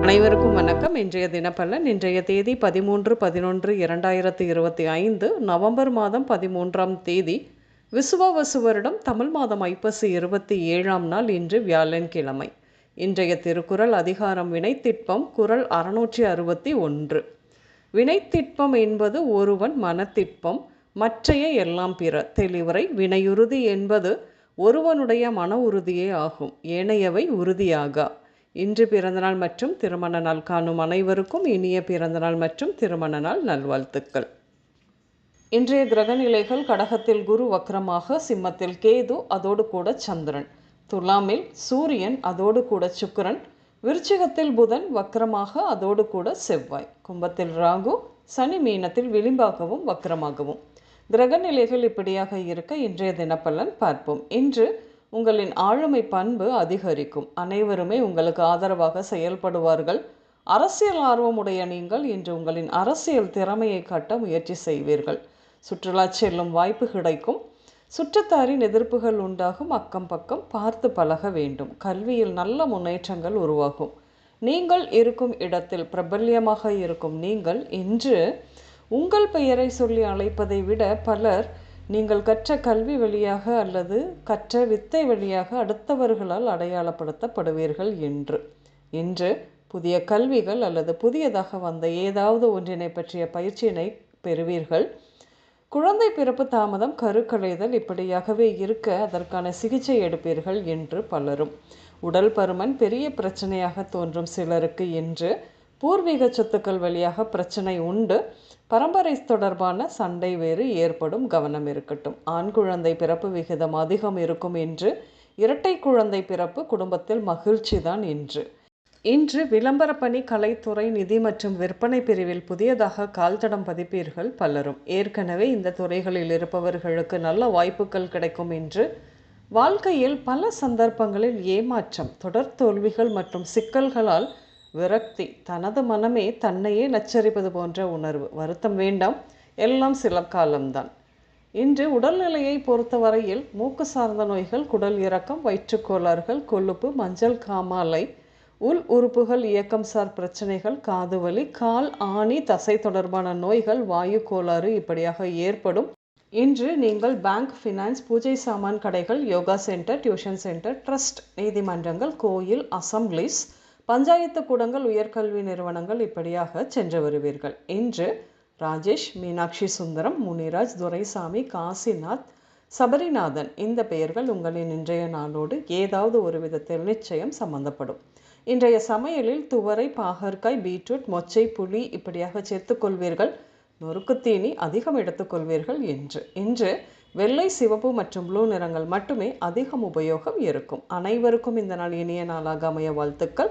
அனைவருக்கும் வணக்கம். இன்றைய தினப்பலன் இன்றைய தேதி பதிமூன்று பதினொன்று இரண்டாயிரத்தி இருபத்தி ஐந்து நவம்பர் மாதம் பதிமூன்றாம் தேதி விசுவாவசு வருடம் தமிழ் மாதம் ஐப்பசி இருபத்தி ஏழாம் நாள் இன்று வியாழன்கிழமை. இன்றைய திருக்குறள் அதிகாரம் வினைத்திட்பம் குறள் அறுநூற்றி அறுபத்தி ஒன்று. வினைத்திட்பம் என்பது ஒருவன் மனத்திட்பம் மற்றைய எல்லாம் பிற தெளிவுரை வினையுறுதி என்பது ஒருவனுடைய மன உறுதியே ஆகும் ஏனையவை உறுதியாகா? இன்று பிறந்தநாள் மற்றும் திருமண நாள் காணும் அனைவருக்கும் இனிய பிறந்தநாள் மற்றும் திருமண நாள் நல்வாழ்த்துக்கள். இன்றைய கிரகநிலைகள் கடகத்தில் குரு வக்ரமாக சிம்மத்தில் கேது அதோடு கூட சந்திரன். துலாமில் சூரியன் அதோடு கூட சுக்கிரன். விருச்சிகத்தில் புதன் வக்ரமாக அதோடு கூட செவ்வாய். கும்பத்தில் ராகு சனி மீனத்தில் விளிம்பாகவும் வக்ரமாகவும். கிரகநிலைகள் இப்படியாக இருக்க இன்றைய தினப்பலன் பார்ப்போம். இன்று உங்களின் ஆளுமை பண்பு அதிகரிக்கும். அனைவருமே உங்களுக்கு ஆதரவாக செயல்படுவார்கள். அரசியல் ஆர்வமுடைய நீங்கள் இன்று உங்களின் அரசியல் திறமையை காட்ட முயற்சி செய்வீர்கள். சுற்றுலா செல்லும் வாய்ப்பு கிடைக்கும். சுற்றத்தாரின் எதிர்ப்புகள் உண்டாகும். அக்கம் பக்கம் பார்த்து பழக வேண்டும். கல்வியில் நல்ல முன்னேற்றங்கள் உருவாகும். நீங்கள் இருக்கும் இடத்தில் பிரபல்யமாக இருக்கும் நீங்கள் இன்று உங்கள் பெயரை சொல்லி அழைப்பதை விட பலர் நீங்கள் கற்ற கல்வி வழியாக அல்லது கற்ற வித்தை வழியாக அடுத்தவர்களால் அடையாளப்படுத்தப்படுவீர்கள் என்று. இன்று புதிய கல்விகள் அல்லது புதியதாக வந்த ஏதாவது ஒன்றினை பற்றிய பயிற்சியினை பெறுவீர்கள். குழந்தை பிறப்பு தாமதம் கருக்கலைதல் இப்படியாகவே இருக்க அதற்கான சிகிச்சை எடுப்பீர்கள் என்று பலரும். உடல் பருமன் பெரிய பிரச்சனையாக தோன்றும் சிலருக்கு இன்று பூர்வீக சொத்துக்கள் வழியாக பிரச்சனை உண்டு. பரம்பரை தொடர்பான சண்டை வேறு ஏற்படும் கவனம் இருக்கட்டும். ஆண் குழந்தை பிறப்பு விகிதம் அதிகம் இருக்கும் என்று இரட்டை குழந்தை பிறப்பு குடும்பத்தில் மகிழ்ச்சி தான் இன்று இன்று விளம்பரப்பணி கலைத்துறை நிதி மற்றும் விற்பனை பிரிவில் புதியதாக கால்தடம் பதிப்பீர்கள் பலரும். ஏற்கனவே இந்த துறைகளில் இருப்பவர்களுக்கு நல்ல வாய்ப்புகள் கிடைக்கும் என்று வாழ்க்கையில் பல சந்தர்ப்பங்களில் ஏமாற்றம் தொடர் தோல்விகள் மற்றும் சிக்கல்களால் விரக்தி. தனது மனமே தன்னையே நச்சரிப்பது போன்ற உணர்வு. வருத்தம் வேண்டாம். எல்லாம் சில காலம்தான் இன்று உடல்நிலையை பொறுத்தவரையில் மூக்கு சார்ந்த நோய்கள் குடல் இறக்கம் வயிற்றுக்கோளாறுகள் கொழுப்பு மஞ்சள் காமாலை உள் உறுப்புகள் இயக்கம் சார் பிரச்சனைகள் காதுவலி கால் ஆணி தசை தொடர்பான நோய்கள் வாயு கோளாறு இப்படியாக ஏற்படும். இன்று நீங்கள் பேங்க் ஃபினான்ஸ் பூஜை சாமான் கடைகள் yoga centre tuition centre trust நீதிமன்றங்கள் கோயில் அசம்பிளிஸ் பஞ்சாயத்து கூடங்கள் உயர்கல்வி நிறுவனங்கள் இப்படியாக சென்று வருவீர்கள். இன்று ராஜேஷ் மீனாட்சி சுந்தரம் முனிராஜ் துரைசாமி காசிநாத் சபரிநாதன் இந்த பெயர்கள் உங்களின் இன்றைய நாளோடு ஏதாவது ஒரு விதத்தில் நிச்சயம் சம்பந்தப்படும். இன்றைய சமையலில் துவரை பாகற்காய் பீட்ரூட் மொச்சை புளி இப்படியாக சேர்த்துக்கொள்வீர்கள் நொறுக்குத்தீனி அதிகம் எடுத்துக்கொள்வீர்கள் என்று. இன்று வெள்ளை சிவப்பு மற்றும் ப்ளூ நிறங்கள் மட்டுமே அதிகம் உபயோகம் இருக்கும். அனைவருக்கும் இந்த நாள் இனிய நாளாக அமைய வாழ்த்துக்கள்.